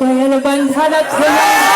পায়ের বান্ধা রাখলাম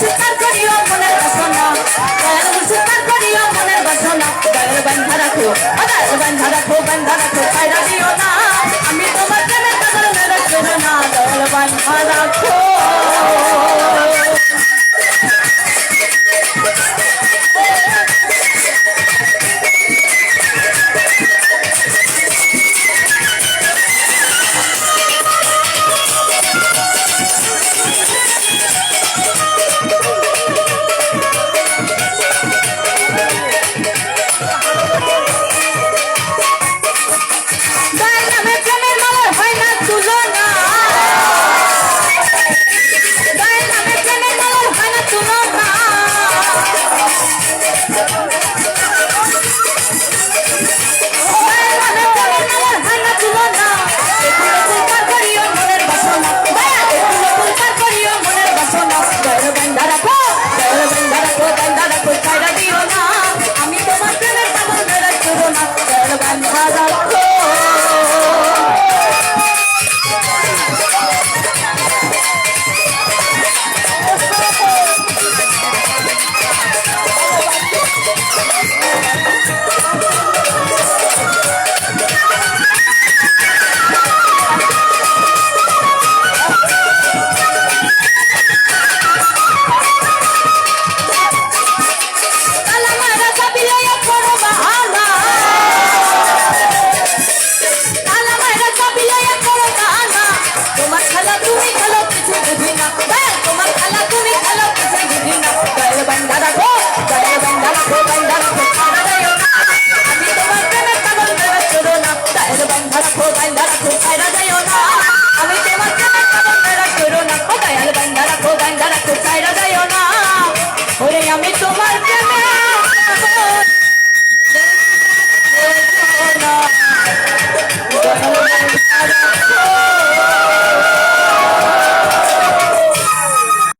চিৎকার করিও মনের বাসনা। দয়াল চিৎকার করিও মনের বাসনা। দয়াল বান্ধা রাখো দয়াল বান্ধা রাখো বান্ধা রাখো পায়রা দিও না। আমি তোমার প্রেমের কারণে রাখব না। দয়াল বান্ধা রাখো।